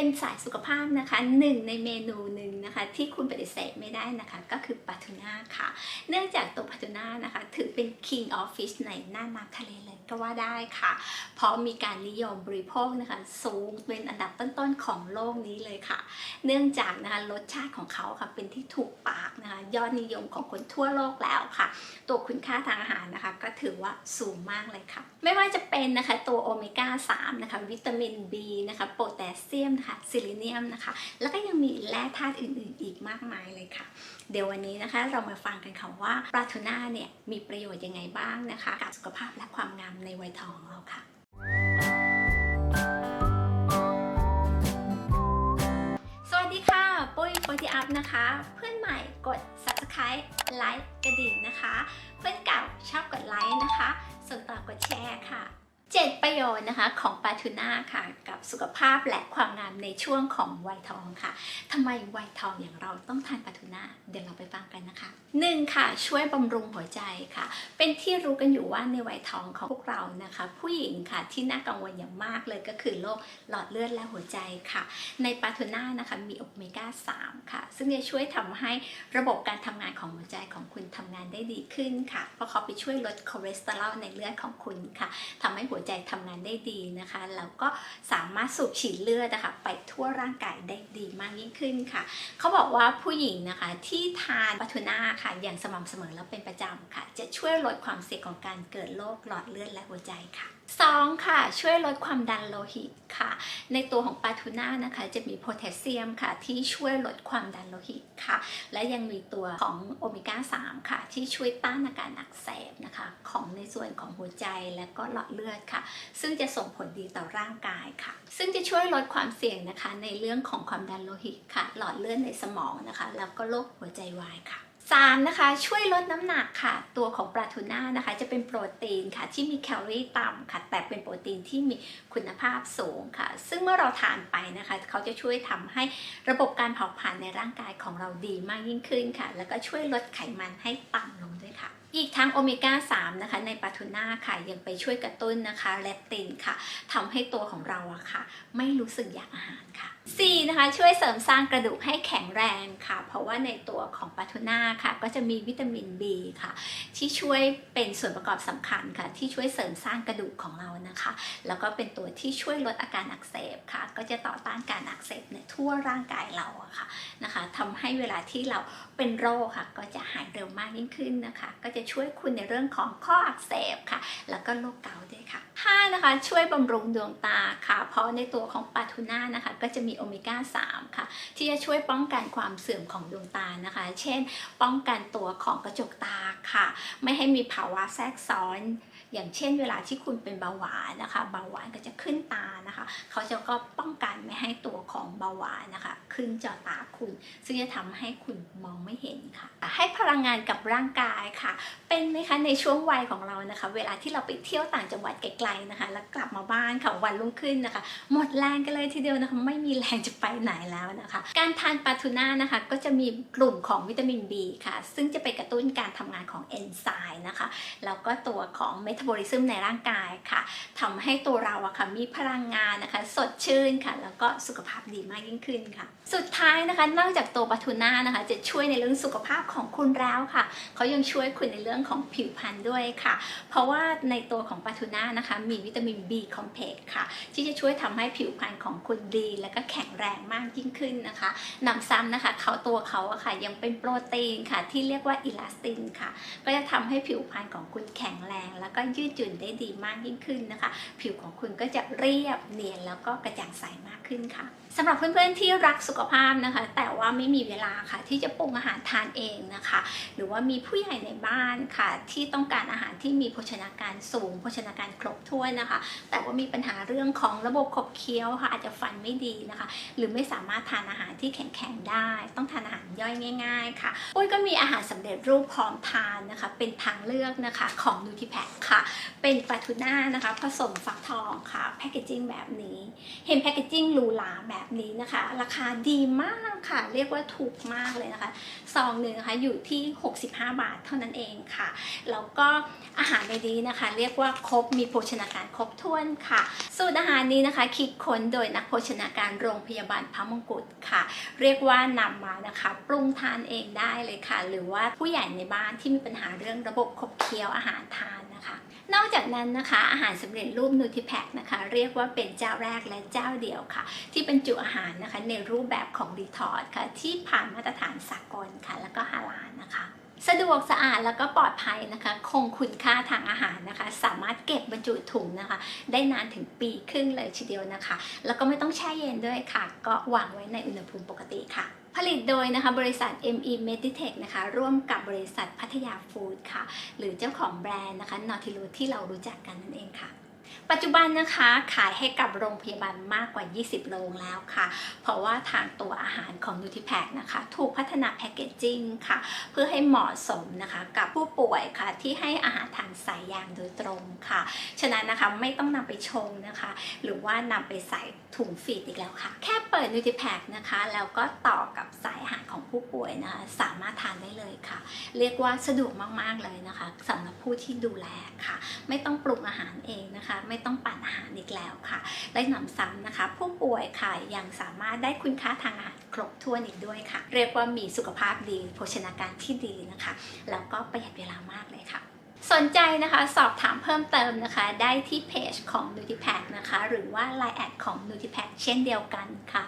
เป็นสายสุขภาพนะคะหนึ่งในเมนูหนึ่งนะคะ ที่คุณปฏิเสธไม่ได้นะคะ ก็คือปลาทูน่าค่ะ เนื่องจากตัวปลาทูน่านะคะ ถือเป็น king of fish ในหน้าน้ำทะเลเลยก็ว่าได้ค่ะ เพราะมีการนิยมบริโภคนะคะ สูงเป็นอันดับต้นๆของโลกนี้เลยค่ะ เนื่องจากนะคะรสชาติของเขาค่ะเป็นที่ถูกปากนะคะ ยอดนิยมของคนทั่วโลกแล้วค่ะ ตัวคุณค่าทางอาหารนะคะ ก็ถือว่าสูงมากเลยค่ะ ไม่ว่าจะเป็นนะคะตัวโอเมก้า3นะคะ วิตามิน B นะคะ โพแทสเซียมนะคะซิลิเนียมนะคะ แล้วก็ยังมีแร่ธาตุอื่นๆ อีกมากมายเลยค่ะ เดี๋ยววันนี้นะคะเรามาฟังกันค่ะว่าปลาทูน่าเนี่ยมีประโยชน์ยังไงบ้างนะคะ กับสุขภาพและความงามในวัยทองของเราค่ะสวัสดีค่ะปุ้ยโฟติอัพนะคะ เพื่อนใหม่กด subscribe ไลค์กระดิ่งนะคะ เพื่อนเก่าชอบกดไลค์นะคะ ส่วนต่อกดแชร์ค่ะ 7ประโยชน์นะคะของปลาทูน่าค่ะ กับสุขภาพและความงามในช่วงของวัยทองค่ะทำไมวัยทองอย่างเราต้องทานปลาทูน่าเดี๋ยวเราไปฟังกันนะคะ 1. ค่ะ ช่วยบำรุงหัวใจค่ะ เป็นที่รู้กันอยู่ว่าในวัยทองของพวกเรานะคะ ผู้หญิงค่ะที่น่ากังวลอย่างมากเลยก็คือโรคหลอดเลือดและหัวใจค่ะ ในปลาทูน่านะคะมีโอเมก้า3 ค่ะ ซึ่งจะช่วยทำให้ระบบการทำงานของหัวใจของคุณทำงานได้ดีขึ้นค่ะ เพราะเขาไปช่วยลดคอเลสเตอรอลในเลือดของคุณค่ะทำให้หัวใจทำงานได้ดีนะคะแล้วก็สามารถสูบฉีดเลือดนะคะไปทั่วร่างกายได้ดีมากยิ่งขึ้นค่ะ เขาบอกว่าผู้หญิงนะคะที่ทานปลาทูน่าค่ะอย่างสม่ำเสมอแล้วเป็นประจำค่ะ จะช่วยลดความเสี่ยงของการเกิดโรคหลอดเลือดและหัวใจค่ะ 2. ค่ะช่วยลดความดันโลหิตค่ะ ในตัวของปลาทูน่านะคะจะมีโพแทสเซียมค่ะที่ช่วยลดความดันโลหิตค่ะ และยังมีตัวของโอเมก้า3ค่ะ ที่ช่วยต้านอาการอักเสบนะคะของในส่วนของหัวใจและก็หลอดเลือดค่ะ ซึ่งจะส่งผลดีต่อร่างกายค่ะ ซึ่งจะช่วยลดความเสี่ยงนะคะในเรื่องของความดันโลหิตค่ะ หลอดเลือดในสมองนะคะ แล้วก็โรคหัวใจวายค่ะ 3. นะคะช่วยลดน้ำหนักค่ะ ตัวของปลาทูน่านะคะจะเป็นโปรตีนค่ะที่มีแคลอรี่ต่ำค่ะแต่เป็นโปรตีนที่มีคุณภาพสูงค่ะ ซึ่งเมื่อเราทานไปนะคะ เขาจะช่วยทำให้ระบบการเผาผลาญในร่างกายของเราดีมากยิ่งขึ้นค่ะ แล้วก็ช่วยลดไขมันให้ต่ำลงด้วยค่ะอีกทั้งโอเมก้า 3 นะคะ ในปลาทูน่าค่ะ ยังไปช่วยกระตุ้นนะคะเลปตินค่ะทำให้ตัวของเราอะค่ะ ไม่รู้สึกอยากอาหารค่ะ 4. นะคะช่วยเสริมสร้างกระดูกให้แข็งแรงค่ะ เพราะว่าในตัวของปลาทูน่าค่ะ ก็จะมีวิตามิน B ค่ะ ที่ช่วยเป็นส่วนประกอบสำคัญค่ะ ที่ช่วยเสริมสร้างกระดูกของเรานะคะ แล้วก็เป็นตัวที่ช่วยลดอาการอักเสบค่ะ ก็จะต่อต้านการอักเสบในทั่วร่างกายเราอะค่ะนะคะทำให้เวลาที่เราเป็นโรคค่ะ ก็จะหายเร็วมากยิ่งขึ้นนะคะ ก็จะช่วยคุณในเรื่องของข้ออักเสบค่ะ แล้วก็โรคเกาต์ด้วยค่ะ 5. นะคะช่วยบำรุงดวงตาค่ะ เพราะในตัวของปลาทูน่านะคะ ก็จะมีโอเมก้า 3 ค่ะ ที่จะช่วยป้องกันความเสื่อมของดวงตานะคะ เช่น ป้องกันตัวของกระจกตาค่ะ ไม่ให้มีภาวะแทรกซ้อน อย่างเช่น เวลาที่คุณเป็นเบาหวานนะคะเบาหวานก็จะขึ้นตานะคะ เขาจะก็ป้องกันไม่ให้ตัวของเบาหวานนะคะ ขึ้นจอตาคุณ ซึ่งจะทำให้คุณมองไม่เห็นค่ะ ให้พลังงานกับร่างกายค่ะ เป็นไหมคะในช่วงวัยของเรานะคะ เวลาที่เราไปเที่ยวต่างจังหวัดไกลๆนะคะ แล้วกลับมาบ้านค่ะวันรุ่งขึ้นนะคะ หมดแรงกันเลยทีเดียวนะคะไม่มีแรงจะไปไหนแล้วนะคะ การทานปลาทูน่านะคะก็จะมีกลุ่มของวิตามิน B ค่ะ ซึ่งจะไปกระตุ้นการทำงานของเอนไซม์นะคะ แล้วก็ตัวของเมตาบอลิซึมในร่างกายค่ะทำให้ตัวเราอะค่ะมีพลังงานนะคะ สดชื่นค่ะ แล้วก็สุขภาพดีมากยิ่งขึ้นค่ะ สุดท้ายนะคะ นอกจากตัวปลาทูน่านะคะ จะช่วยในเรื่องสุขภาพของคุณแล้วค่ะเขายังช่วยคุณในเรื่องของผิวพรรณด้วยค่ะ เพราะว่าในตัวของปลาทูน่านะคะ มีวิตามิน B คอมเพล็กซ์ค่ะ ที่จะช่วยทำให้ผิวพรรณของคุณดีและก็แข็งแรงมากยิ่งขึ้นนะคะหนำซ้ำนะคะเขาตัวเขาอะค่ะยังเป็นโปรตีนค่ะที่เรียกว่าอิลาสตินค่ะ ก็จะทำให้ผิวพรรณของคุณแข็งแรง แล้วก็ยืดหยุ่นได้ดีมากยิ่งขึ้นนะคะ ผิวของคุณก็จะเรียบเนียนแล้วก็กระจ่างใสมากขึ้นค่ะสำหรับเพื่อนๆที่รักสุขภาพนะคะ แต่ว่าไม่มีเวลาค่ะ ที่จะปรุงอาหารทานเองนะคะ หรือว่ามีผู้ใหญ่ในบ้านค่ะ ที่ต้องการอาหารที่มีโภชนาการสูง โภชนาการครบถ้วนนะคะ แต่ว่ามีปัญหาเรื่องของระบบขบเคี้ยวค่ะอาจจะฟันไม่ดีนะคะหรือไม่สามารถทานอาหารที่แข็งๆได้ ต้องทานอาหารย่อยง่าย ๆ ค่ะปุ้ยก็มีอาหารสำเร็จรูปพร้อมทานนะคะ เป็นทางเลือกนะคะของ n u t r i p a c ค่ะ เป็นปลาทูน่านะคะผสมฟักทองค่ะแพคเกจิ้งแบบนี้ เห็นแพคเกจิ้งหรูหราแบบนี้นะคะ ราคาดีมากค่ะ เรียกว่าถูกมากเลยนะคะซองหนึ่งนะคะอยู่ที่ 65 บาทเท่านั้นเองค่ะแล้วก็อาหารในนี้นะคะ เรียกว่าครบมีโภชนาการครบถ้วนค่ะ สูตรอาหารนี้นะคะ คิดค้นโดยนักโภชนาการโรงพยาบาลพระมงกุฎค่ะ เรียกว่านำมานะคะปรุงทานเองได้เลยค่ะ หรือว่าผู้ใหญ่ในบ้านที่มีปัญหาเรื่องระบบขบเคี้ยวอาหารทานนะคะนอกจากนั้นนะคะอาหารสำเร็จรูปนูทิแพคนะคะ เรียกว่าเป็นเจ้าแรกและเจ้าเดียวค่ะ ที่บรรจุอาหารนะคะในรูปแบบของดีทอร์ค่ะ ที่ผ่านมาตรฐานสากลค่ะ แล้วก็ฮาลาลนะคะ สะดวกสะอาดแล้วก็ปลอดภัยนะคะ คงคุณค่าทางอาหารนะคะส จุถุงนะคะ ได้นานถึงปีครึ่งเลยทีเดียวนะคะ แล้วก็ไม่ต้องแช่เย็นด้วยค่ะ ก็วางไว้ในอุณหภูมิปกติค่ะผลิตโดยนะคะบริษัท ME Meditech นะคะร่วมกับบริษัทพัทยาฟู้ดค่ะ หรือเจ้าของแบรนด์นะคะนอทิลูที่เรารู้จักกันนั่นเองค่ะ ปัจจุบันนะคะขายให้กับโรงพยาบาลมากกว่า 20 โรงแล้วค่ะ เพราะว่าทางตัวอาหารของ n u t r i p a c นะคะ ถูกพัฒนาแพคเกจจิ้งค่ะ เพื่อให้เหมาะสมนะคะกับผู้ป่วยค่ะ ที่ให้อาหารทางสายยางโดยตรงค่ะ ฉะนั้นนะคะไม่ต้องนำไปชงนะคะ หรือว่านำไปใส่ถุงฟีดอีกแล้วค่ะ แค่เปิด n u t r i p a c นะคะ แล้วก็ต่อกับสายอาหารของผู้ป่วยนะคะสามารถทานได้เลยค่ะ เรียกว่าสะดวกมากๆเลยนะคะสำหรับผู้ที่ดูแลค่ะ ไม่ต้องปรุงอาหารเองนะคะไม่ต้องปั่นอาหารอีกแล้วค่ะ และหนำซ้ำนะคะ ผู้ป่วยค่ะยังสามารถได้คุณค่าทางอาหารครบถ้วนอีกด้วยค่ะ เรียกว่ามีสุขภาพดี โภชนาการที่ดีนะคะ แล้วก็ประหยัดเวลามากเลยค่ะ สนใจนะคะสอบถามเพิ่มเติมนะคะ ได้ที่เพจของ n u t i p a c นะคะ หรือว่า Line แอดของ n u t i p a c เช่นเดียวกันค่ะ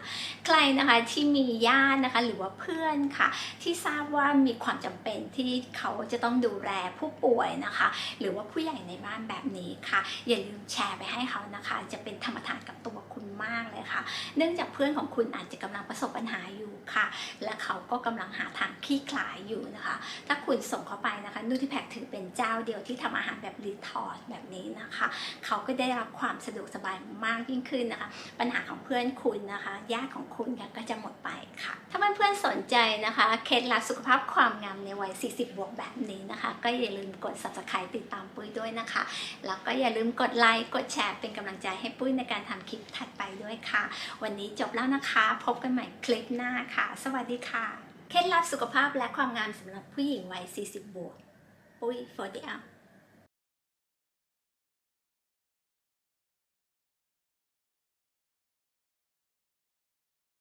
ใครนะคะที่มีญาตินะคะหรือว่าเพื่อนค่ะ ที่ทราบว่ามีความจำเป็นที่เขาจะต้องดูแลผู้ป่วยนะคะ หรือว่าผู้ใหญ่ในบ้านแบบนี้ค่ะ อย่าลืมแชร์ไปให้เขานะคะ จะเป็นธรรมทานกับตัวคุณมากเลยค่ะ เนื่องจากเพื่อนของคุณอาจจะกำลังประสบปัญหาอยู่ ค่ะ และเขาก็กำลังหาทางคลี่คลายอยู่นะคะ ถ้าคุณส่งเข้าไปนะคะนูทิแพคถือเป็นเจ้าเดียวที่ทำอาหารแบบรีทอร์ดแบบนี้นะคะ เขาก็ได้รับความสะดวกสบายมากยิ่งขึ้นนะคะ ปัญหาของเพื่อนคุณนะคะญาติของคุณก็จะหมดไปค่ะ ถ้าเพื่อนๆสนใจนะคะเคล็ดลับสุขภาพความงามในวัย 40 บวกแบบนี้นะคะ ก็อย่าลืมกด subscribe ติดตามปุ้ยด้วยนะคะ แล้วก็อย่าลืมกดไลค์กดแชร์เป็นกำลังใจให้ปุ้ยในการทำคลิปถัดไปด้วยค่ะ วันนี้จบแล้วนะคะ พบกันใหม่คลิปหน้าค่ะสวัสดีค่ะ เคล็ดลับสุขภาพและความงามสำหรับผู้หญิงวัย 40 บวก ปุ้ย40 up